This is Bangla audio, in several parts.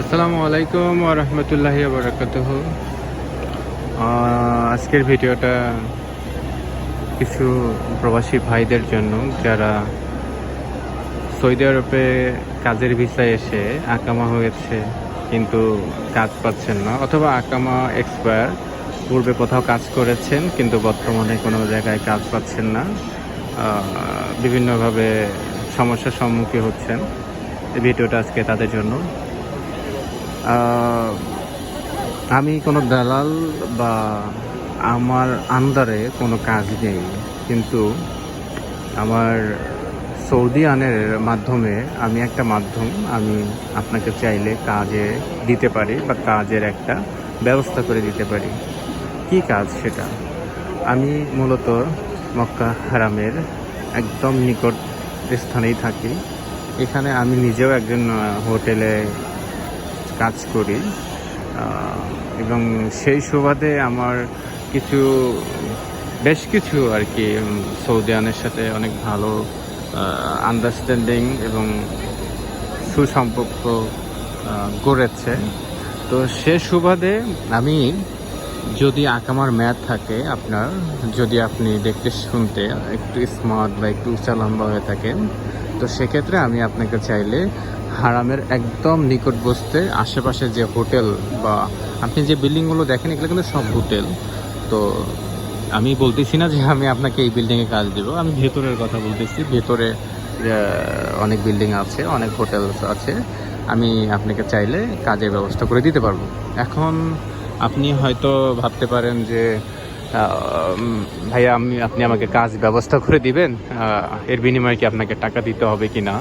আসসালামু আলাইকুম রহমতুল্লাহ বরকাত আজকের ভিডিওটা কিছু প্রবাসী ভাইদের জন্য যারা সৌদি আরবে কাজের ভিসায় এসে আকামা হয়েছে কিন্তু কাজ পাচ্ছেন না, অথবা আকামা এক্সপায়ার পূর্বে কোথাও কাজ করেছেন কিন্তু বর্তমানে কোনো জায়গায় কাজ পাচ্ছেন না। বিভিন্নভাবে সমস্যার সম্মুখীন হচ্ছেন এই ভিডিওটা আজকে তাদের জন্য। আমি কোনো দালাল বা আমার আন্ডারে কোনো কাজ নেই, কিন্তু আমার সৌদি আনের মাধ্যমে আমি একটা মাধ্যম, আমি আপনাকে চাইলে কাজে দিতে পারি বা কাজের একটা ব্যবস্থা করে দিতে পারি। কি কাজ সেটা? আমি মূলত মক্কা হারামের একদম নিকট স্থানেই থাকি। এখানে আমি নিজেও একজন হোটেলে কাজ করি। এবং সেই সুবাদে আমার কিছু বেশ কিছু আর কি উম, সৌদি আনের সাথে অনেক ভালো আন্ডারস্ট্যান্ডিং এবং সুসম্পর্ক গড়েছে। তো সে সুবাদে আমি যদি আকামার ম্যাথ থাকে আপনার, যদি আপনি দেখতে শুনতে একটু স্মার্ট বা একটু উঁচা লম্বা হয়ে থাকেন, তো সেক্ষেত্রে আমি আপনাকে চাইলে হারামের একদম নিকট বসতে আশেপাশে যে হোটেল বা আপনি যে বিল্ডিংগুলো দেখেন, এগুলো কিন্তু সব হোটেল। তো আমি বলতেছি না যে আমি আপনাকে এই বিল্ডিংয়ে কাজ দেব, আমি ভেতরের কথা বলতেছি। ভেতরে অনেক বিল্ডিং আছে, অনেক হোটেল আছে। আমি আপনাকে চাইলে কাজের ব্যবস্থা করে দিতে পারব। এখন আপনি হয়তো ভাবতে পারেন যে ভাইয়া, আমি, আপনি আমাকে কাজ ব্যবস্থা করে দিবেন এর বিনিময়ে কি আপনাকে টাকা দিতে হবে কি না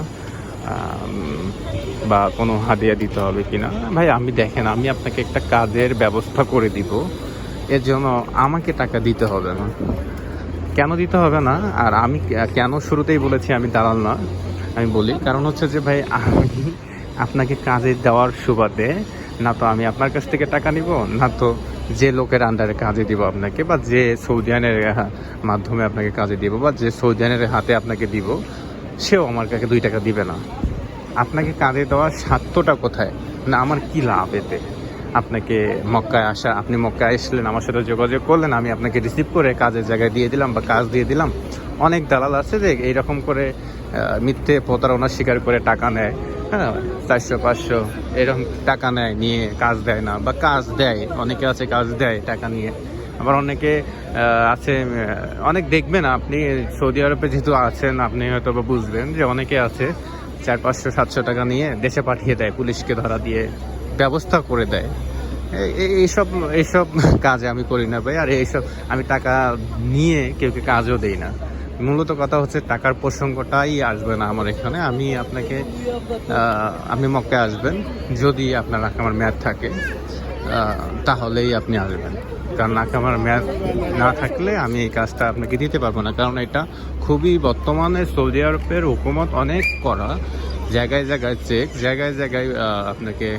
বা কোনো হাদিয়া দিতে হবে কি না ভাই আমি দেখেন, আমি আপনাকে একটা কাজের ব্যবস্থা করে দিব। এর জন্য আমাকে টাকা দিতে হবে না। কেন দিতে হবে না? আর আমি কেন শুরুতেই বলেছি আমি দালাল না আমি বলি। কারণ হচ্ছে যে, ভাই, আমি আপনাকে কাজে দেওয়ার সুবাদে না তো আমি আপনার কাছ থেকে টাকা নিব, না তো যে লোকের আন্ডারে কাজে দিব আপনাকে বা যে সৌদিয়ানের মাধ্যমে আপনাকে কাজে দিব বা যে সৌদিয়ানের হাতে আপনাকে দিব, সেও আমার কাছে দুই টাকা দিবে না। আপনাকে কাজে দেওয়ার স্বার্থটা কোথায়? না, আমার কি লাভ এতে? আপনাকে মক্কায় আসা, আপনি মক্কায় আসলেন আমার সাথে যোগাযোগ করলেন, আমি আপনাকে রিসিভ করে কাজের জায়গায় দিয়ে দিলাম বা কাজ দিয়ে দিলাম। অনেক দালাল আছে যে এইরকম করে মিথ্যে প্রতারণা স্বীকার করে টাকা নেয় হ্যাঁ চারশো, পাঁচশো, এরকম টাকা নেয়, নিয়ে কাজ দেয় না, বা কাজ দেয়, অনেকে আছে কাজ দেয় টাকা নিয়ে। আবার অনেকে আছে অনেক দেখবেন আপনি, সৌদি আরবে যেহেতু আছেন, আপনি হয়তো বা বুঝবেন যে অনেকে আছে চার, পাঁচশো, সাতশো টাকা নিয়ে দেশে পাঠিয়ে দেয়, পুলিশকে ধরা দিয়ে ব্যবস্থা করে দেয়। এই- এই- এইসব এইসব কাজে আমি করি না ভাই, আর এইসব আমি টাকা নিয়ে কেউকে কাজও দেই না। মূলত কথা হচ্ছে টাকার প্রসঙ্গটাই আসবে না আমার এখানে। আমি আপনাকে আপনি মক্কে আসবেন। যদি আপনার আমার মেয়াদ থাকে তাহলেই আপনি আসবেন। কারণ আমার মেয়াদ না থাকলে আমি এই কাজটা আপনাকে দিতে পারব না। কারণ এটা খুবই বর্তমানে সৌদি আরবের হুকুমত অনেক করা। জায়গায় জায়গায় চেক, জায়গায় জায়গায় আপনাকে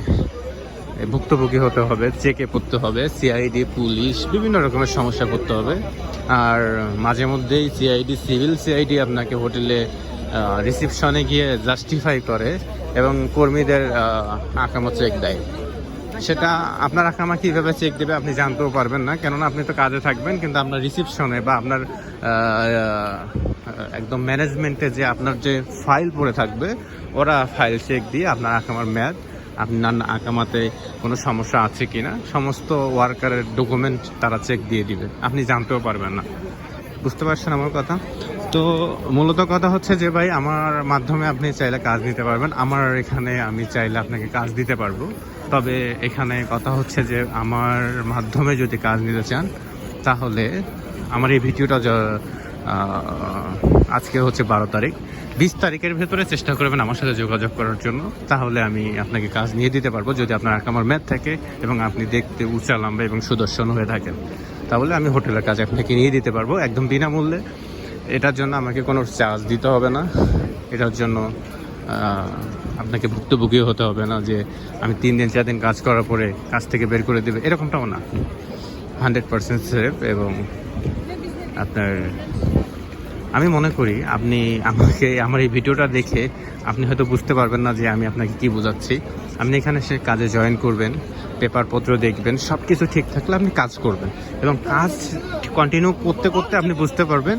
ভুক্তভোগী হতে হবে, চেকে পড়তে হবে সিআইডি পুলিশ, বিভিন্ন রকমের সমস্যা করতে হবে। আর মাঝে মধ্যেই সিআইডি সিভিল সিআইডি আপনাকে হোটেলে রিসিপশনে গিয়ে জাস্টিফাই করে এবং কর্মীদের আকামা চেক দেয়। সেটা আপনার আকামা কীভাবে চেক দেবে আপনি জানতেও পারবেন না, কেননা আপনি তো কাজে থাকবেন, কিন্তু আপনার রিসিপশনে বা আপনার একদম ম্যানেজমেন্টে যে আপনার যে ফাইল পড়ে থাকবে, ওরা ফাইল চেক দিয়ে আপনার আকামার ম্যাদ আপনার আকামাতে কোনো সমস্যা আছে কি না? সমস্ত ওয়ার্কারের ডকুমেন্ট তারা চেক দিয়ে দিবে। আপনি জানতেও পারবেন না। বুঝতে পারছেন আমার কথা? তো মূলত কথা হচ্ছে যে ভাই, আমার মাধ্যমে আপনি চাইলে কাজ নিতে পারবেন। আমার এখানে আমি চাইলে আপনাকে কাজ দিতে পারব। তবে এখানে কথা হচ্ছে যে আমার মাধ্যমে যদি কাজ নিতে চান, তাহলে আমার এই ভিডিওটা আজকে হচ্ছে বারো তারিখ। বিশ তারিখের ভেতরে চেষ্টা করবেন আমার সাথে যোগাযোগ করার জন্য। তাহলে আমি আপনাকে কাজ নিয়ে দিতে পারব, যদি আপনার আমার ম্যাথ থাকে এবং আপনি দেখতে উঁচা, লম্বা এবং সুদর্শন হয়ে থাকেন। তাহলে আমি হোটেলের কাজ আপনাকে নিয়ে দিতে পারব, একদম বিনামূল্যে। এটার জন্য আমাকে কোনো চার্জ দিতে হবে না। এটার জন্য আপনাকে ভুক্তভোগীও হতে হবে না যে আমি তিন দিন, চার দিন কাজ করার পরে কাজ থেকে বের করে দেবে। এরকমটাও না। হান্ড্রেড পার্সেন্ট সেফ এবং আপনার আমি মনে করি আপনি আমাকে, আমার এই ভিডিওটা দেখে আপনি হয়তো বুঝতে পারবেন না যে আমি আপনাকে কি বোঝাচ্ছি। আপনি এখানে সে কাজে জয়েন করবেন, পেপারপত্র দেখবেন সব কিছু ঠিক থাকলে আপনি কাজ করবেন। এবং কাজ কন্টিনিউ করতে করতে আপনি বুঝতে পারবেন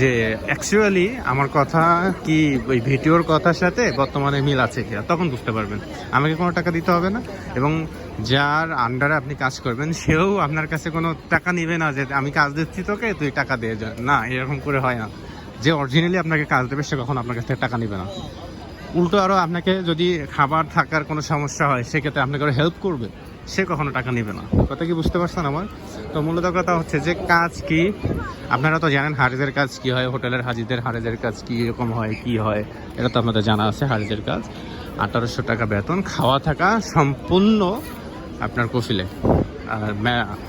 যে অ্যাকচুয়ালি আমার কথা কি ওই ভিডিওর কথার সাথে বর্তমানে মিল আছে কিনা, তখন বুঝতে পারবেন। আমাকে কোনো টাকা দিতে হবে না। এবং যার আন্ডারে আপনি কাজ করবেন, সেও আপনার কাছে কোনো টাকা নেবে না যে, আমি কাজ দিচ্ছি তোকে, তুই টাকা দিয়ে যা, না, এরকম করে হয় না। যে অরিজিনালি আপনাকে কাজ দেবে, সে কখন আপনার কাছ থেকে টাকা নেবে না। উল্টো আরও আপনাকে যদি খাবার থাকার কোনো সমস্যা হয়, সেক্ষেত্রে আপনাকে আরও হেল্প করবে, সে কখনো টাকা নেবে না। কথা কি বুঝতে পারছেন আমার? তো মূলত কথা হচ্ছে যে, কাজ কি? আপনারা তো জানেন হারিজের কাজ কি হয়, হোটেলের হাজিদের, হারিজের কাজ কি রকম হয়, কি হয়, এটা তো আপনাদের জানা আছে, হারিজের কাজ। আঠারোশো টাকা বেতন, খাওয়া থাকা সম্পূর্ণ আপনার কফিলে। আর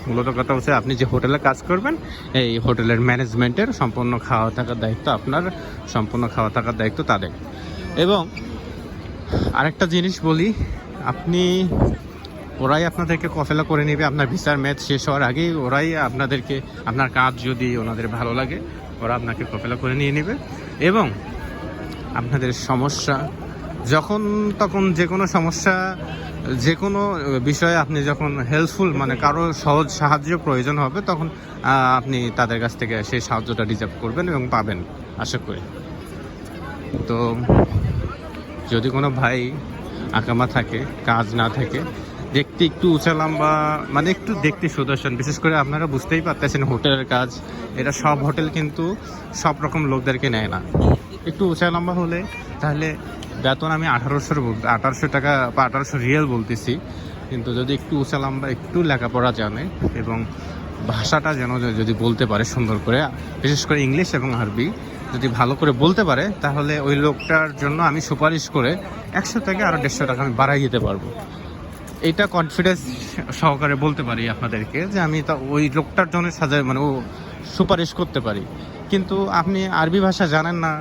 মূলত কথা হচ্ছে আপনি যে হোটেলে কাজ করবেন, এই হোটেলের ম্যানেজমেন্টের সম্পূর্ণ খাওয়া থাকার দায়িত্ব আপনার, সম্পূর্ণ খাওয়া থাকার দায়িত্ব তাদের। এবং আরেকটা জিনিস বলি, আপনি, ওরাই আপনাদেরকে কফেলা করে নেবে, আপনার ভিসার ম্যাচ শেষ হওয়ার আগেই ওরাই আপনাদেরকে, আপনার কাজ যদি ওনাদের ভালো লাগে, ওরা আপনাকে কফেলা করে নিয়ে নেবে। এবং আপনাদের সমস্যা যখন তখন যে কোনো সমস্যা, যে কোনো বিষয়ে আপনি যখন হেল্পফুল মানে কারও সহজ সাহায্য প্রয়োজন হবে, তখন আপনি তাদের কাছ থেকে সেই সাহায্যটা রিজার্ভ করবেন এবং পাবেন, আশা করি। তো যদি কোনো ভাই, আকামা থাকে, কাজ না থাকে, দেখতে একটু উঁচা লম্বা মানে একটু দেখতে সুদর্শন, বিশেষ করে আপনারা বুঝতেই পারতেছেন হোটেলের কাজ, এটা সব হোটেল কিন্তু সব রকম লোকদেরকে নেয় না। একটু উঁচা লম্বা হলে তাহলে বেতন আমি আঠারোশো আঠারোশো টাকা বা আঠারোশো রিয়েল বলতেছি। কিন্তু যদি একটু উঁচা লম্বা একটু লেখাপড়া জানে এবং ভাষাটা যেন যদি বলতে পারে সুন্দর করে, বিশেষ করে ইংলিশ এবং আরবি, যদি ভালো করে বলতে পারে, তাহলে ওই লোকটার জন্য আমি সুপারিশ করে একশো থেকে আরও দেড়শো টাকা আমি বাড়াই দিতে পারব। এটা কনফিডেন্স সহকারে বলতে পারি আপনাদেরকে যে আমি তা ওই লোকটার জন্য সাজা মানে ও সুপারিশ করতে পারি। কিন্তু আপনি আরবি ভাষা জানেন না,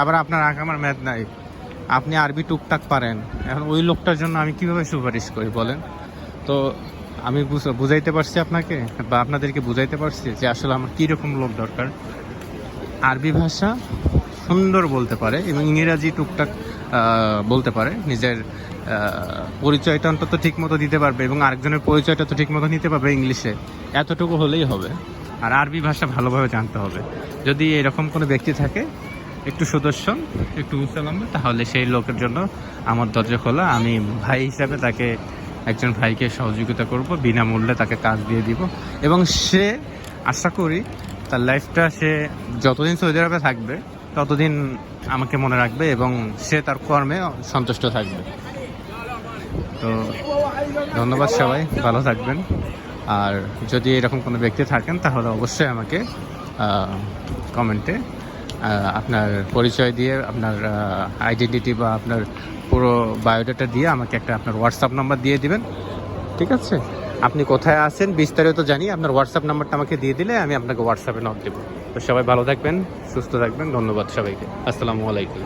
আবার আপনার আগামার ম্যাথ নাই। আপনি আরবি টুকটাক পারেন। এখন ওই লোকটার জন্য আমি কীভাবে সুপারিশ করি বলেন? তো আমি বুঝ- বুঝাইতে পারছি আপনাকে, বা আপনাদেরকে বুঝাইতে পারছি যে আসলে আমার কীরকম লোক দরকার। আরবি ভাষা সুন্দর বলতে পারে এবং ইংরেজি টুকটাক বলতে পারে। নিজের পরিচয়টা অন্তত ঠিক মতো দিতে পারবে এবং আরেকজনের পরিচয়টা তো ঠিক মতো নিতে পারবে ইংলিশে। এতটুকু হলেই হবে। আর আরবি ভাষা ভালোভাবে জানতে হবে। যদি এরকম কোনো ব্যক্তি থাকে একটু সুদর্শন, একটু উঁচা লম্বা, তাহলে সেই লোকের জন্য আমার দরজা খোলা। আমি ভাই হিসাবে তাকে, একজন ভাইকে সহযোগিতা করব, বিনামূল্যে তাকে কাজ দিয়ে দিব। এবং সে, আশা করি, তার লাইফটা সে যতদিন সৌদি আরবে থাকবে, ততদিন আমাকে মনে রাখবে এবং সে তার কর্মে সন্তুষ্ট থাকবে। তো ধন্যবাদ সবাই, ভালো থাকবেন। আর যদি এরকম কোনো ব্যক্তি থাকেন, তাহলে অবশ্যই আমাকে কমেন্টে আপনার পরিচয় দিয়ে, আপনার আইডেন্টিটি বা আপনার পুরো বায়োডাটা দিয়ে আমাকে একটা আপনার হোয়াটসঅ্যাপ নাম্বার দিয়ে দিবেন। ঠিক আছে? আপনি কোথায় আছেন বিস্তারিত জানি, আপনার হোয়াটসঅ্যাপ নাম্বারটা আমাকে দিয়ে দিলে আমি আপনাকে হোয়াটসঅ্যাপে নক দেবো। তো সবাই ভালো থাকবেন, সুস্থ থাকবেন, ধন্যবাদ সবাইকে। আসসালামু আলাইকুম।